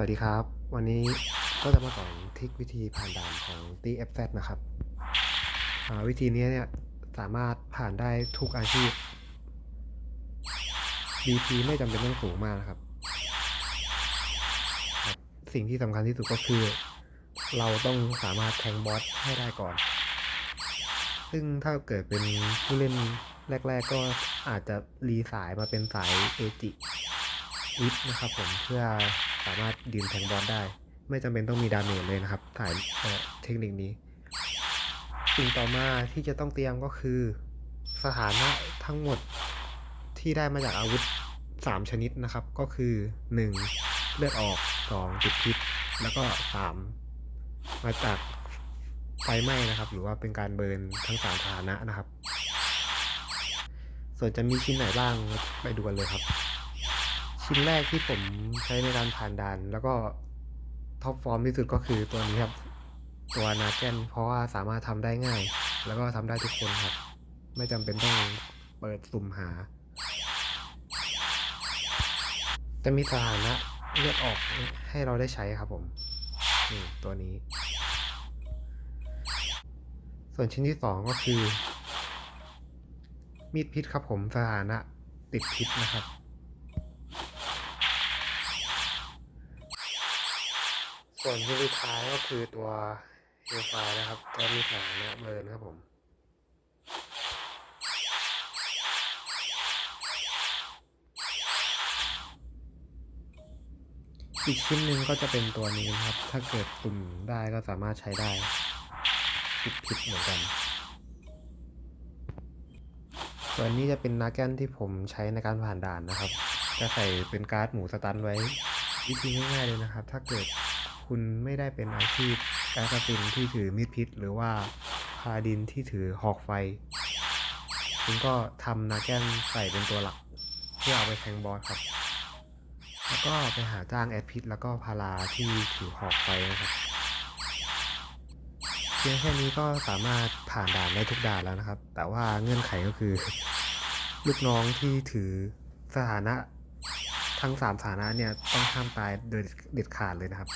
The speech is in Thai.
วัสดีครับ วันนี้ก็จะมาสอนทิควิธีผ่านด่านของ TFZ นะครับ วิธีนี้เนี่ยสามารถผ่านได้ทุกอาชีพ BP ไม่จำเป็นต้องสูงมากนะครับ สิ่งที่สำคัญที่สุดก็คือ เราต้องสามารถแทงบอสให้ได้ก่อน ซึ่งถ้าเกิดเป็นผู้เล่นแรก ๆ ก็อาจจะรีสายมาเป็นสายเอจิ วิทนะครับผมเพื่อสามารถยืนแทงบอสได้ ไม่จำเป็นต้องมีดาเมจเลยนะครับถ่ายเทคนิคนี้สิ่งต่อมาที่จะต้องเตรียมก็คือ สถานะทั้งหมดที่ได้มาจากอาวุธ 3 ชนิดนะครับ ก็คือ 1. เลือดออก 2. ติดพิษ แล้วก็ 3. มาจากไฟไหม้นะครับ หรือว่าเป็นการเบิร์นทั้งสามสถานะนะครับ ส่วนจะมีชิ้นไหนบ้างไปดูกันเลยครับ ชิ้นแรกที่ผมใช้ในการผ่านด่าน แล้วก็ท็อปฟอร์มที่สุดก็คือตัวนี้ครับ ตัวนาแกนเพราะว่าสามารถทำได้ง่าย แล้วก็ทำได้ทุกคนครับ ไม่จำเป็นต้องเปิดสุ่มหา จะมีสถานะเลือดออกให้เราได้ใช้ครับผมนี่ตัวนี้ ส่วนชิ้นที่สองก็คือ มีดพิษครับผมสถานะติดพิษนะครับ ส่วนที่สุดท้ายก็คือตัวเฮลไฟนะครับจะมีฐานะเบิร์นครับผมอีกชิ้นหนึ่งก็จะเป็นตัวนี้นะครับ ถ้าเกิดตุ่มได้ก็สามารถใช้ได้พิดพิษเหมือนกัน ส่วนนี้จะเป็นนาแกนที่ผมใช้ในการผ่านด่านนะครับ จะใส่เป็นการ์ดหมูสตันไว้วิธีง่ายๆเลยนะครับ ถ้าเกิด คุณไม่ได้เป็นอาชีพแอสซินที่ถือมีดพิษ หรือว่าพาดินที่ถือหอกไฟ คุณก็ทำนาแกนใส่เป็นตัวหลัก เพื่อเอาไปแทงบอสครับ แล้วก็ไปหาจ้างแอดพิษแล้วก็พาราที่ถือหอกไฟนะครับเพียงแค่นี้ก็สามารถผ่านด่านได้ทุกด่านแล้วนะครับ แต่ว่าเงื่อนไขก็คือ ลูกน้องที่ถือสถานะทั้งสามสถานะเนี่ยต้องห้ามตายโดยเด็ดขาดเลยนะครับ